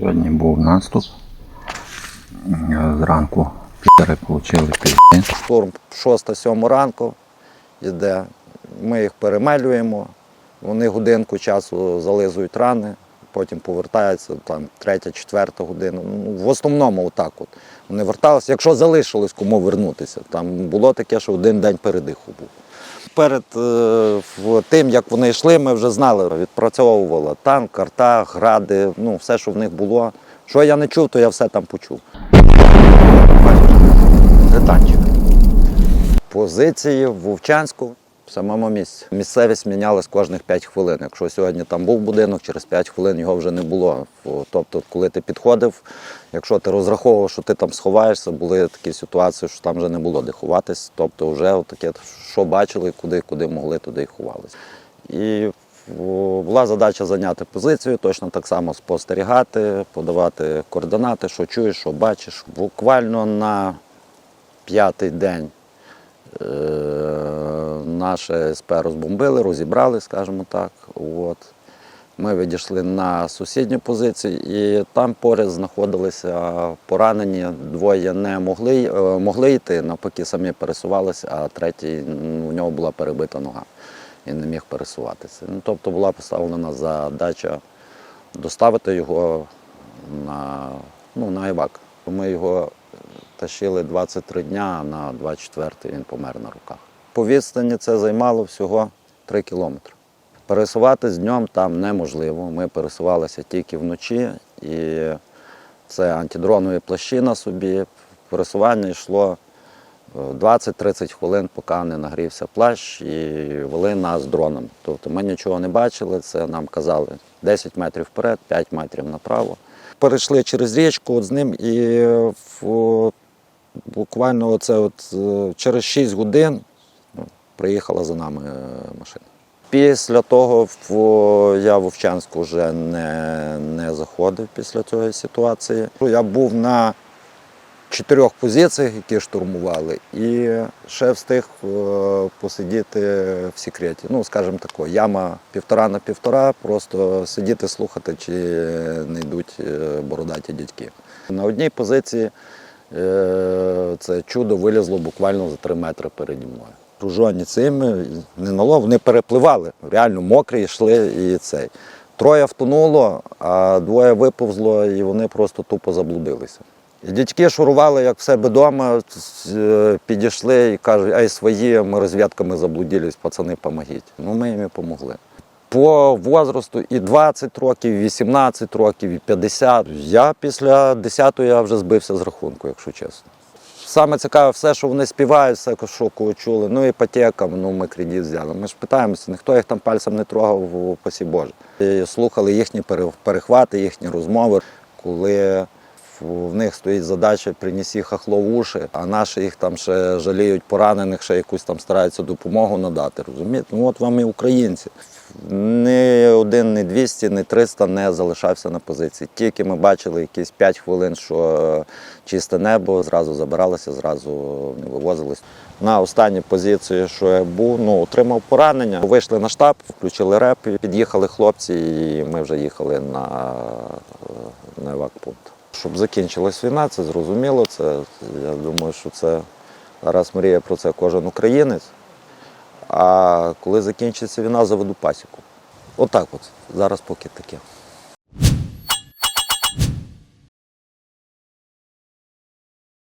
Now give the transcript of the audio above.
Сьогодні був наступ. Зранку пітери отримали пізні. Штурм 6-7 ранку йде. Ми їх перемелюємо, вони годинку часу зализують рани, потім повертаються там третя, четверта година. Ну, в основному отак от. Вони верталися, якщо залишилось кому вернутися. Там було таке, що один день передиху був. Перед е, тим, як вони йшли, ми вже знали, відпрацьовувала танк, карта, гради, ну, все, що в них було. Що я не чув, то я все там почув. Гританчик. Позиції в Вовчанську самому місці. Місцевість мінялась кожних 5 хвилин. Якщо сьогодні там був будинок, через 5 хвилин його вже не було. Тобто, коли ти підходив, якщо ти розраховував, що ти там сховаєшся, були такі ситуації, що там вже не було де ховатись. Тобто, вже таке, що бачили, куди, куди могли, туди й ховалися. І була задача зайняти позицію, точно так само спостерігати, подавати координати, що чуєш, що бачиш. Буквально на п'ятий день наше СП розбомбили, розібрали, скажімо так. От. Ми відійшли на сусідню позицію, і там поряд знаходилися поранені. Двоє не могли, е, могли йти, навпаки, самі пересувалися, а третій у нього була перебита нога і не міг пересуватися. Ну, тобто була поставлена задача доставити його на, ну, на Івак. Ми його тащили 23 дня, а на 24-й він помер на руках. По відстані це займало всього 3 кілометри. Пересуватись днем там неможливо. Ми пересувалися тільки вночі, і це антидронові плащі на собі. Пересування йшло е, 20-30 хвилин, поки не нагрівся плащ, і вели нас дроном. Тобто ми нічого не бачили, це нам казали 10 метрів вперед, 5 метрів направо. Перейшли через річку от з ним і е, буквально оце от, е, через 6 годин ну, приїхала за нами е, машина. Після того я в Вовчанську вже не, не заходив після цієї ситуації. Я був на чотирьох позиціях, які штурмували, і ще встиг е, посидіти в секреті. Ну, скажімо тако, яма півтора на півтора, просто сидіти, слухати, чи не йдуть бородаті дядьки. На одній позиції це чудо вилізло буквально за три метри переді мною. Пружоні цими не нало, вони перепливали, реально мокрі йшли і цей. Троє втонуло, а двоє виповзло, і вони просто тупо заблудилися. І дядьки шурували, як в себе вдома, підійшли і кажуть, ай свої, ми розвідками заблудились, пацани, помогіть. Ну, ми їм і допомогли. По возрасту і 20 років, і 18 років, і 50. Я після 10-го я вже збився з рахунку, якщо чесно. Саме цікаве все, що вони співають, все, що чули. Ну, іпотека, ну ми кредит взяли. Ми ж питаємося, ніхто їх там пальцем не трогав, пасі Боже. І слухали їхні пере- перехвати, їхні розмови, коли в них стоїть задача принесі хахло в уші, а наші їх там ще жаліють поранених, ще якусь там стараються допомогу надати. Розумієте? Ну от вам і українці. Ні один, ні 200, ні 300 не залишався на позиції. Тільки ми бачили якісь 5 хвилин, що чисте небо, зразу забиралося, зразу не вивозились. На останній позиції, що я був, ну, отримав поранення. Вийшли на штаб, включили реп, під'їхали хлопці, і ми вже їхали на, на евакпункт. Щоб закінчилась війна, це зрозуміло. Це, я думаю, що це зараз мріє про це кожен українець. А коли закінчиться війна, заведу пасіку. Отак от. Зараз поки таке.